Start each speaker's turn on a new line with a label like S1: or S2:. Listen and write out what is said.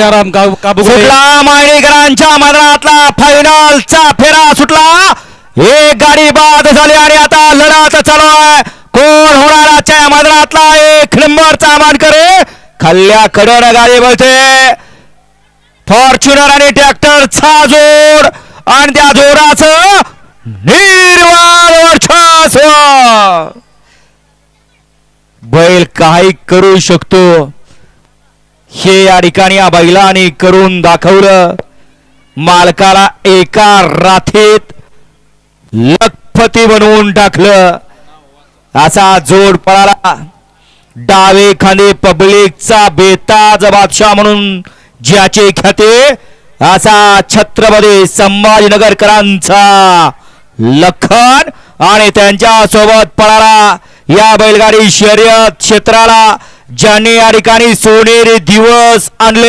S1: राजाराम का- काबुगडे
S2: सुटला मायणीकरांच्या मैदानातला फायनलचा फेरा सुटला. एक गाडी बाद झाली आणि आता लढत चालू आहे. कोण होणार आजच्या मैदानातला? एक नंबरचा मानकर. खाल्ल्या कडन गाडी बोलते. फॉर्च्युनर आणि ट्रॅक्टरचा जोड. आणि त्या जोराचं निर्वाळ वर्चस्व. बैल काही करू शकतो. हे या ठिकाणी या बैलाने करून दाखवलं. मालकाला एका राथेत लखपती बनवून टाकलं. असा जोड पळाला. डावे खांदे पब्लिकचा बेताज बादशाह म्हणून ज्याचे ख्याते असा छत्रपती संभाजीनगरकरांचा लखन आणि त्यांच्यासोबत पळाला. या बैलगाडी शर्यत क्षेत्राला ज्यांनी या ठिकाणी सोनेरी दिवस आणले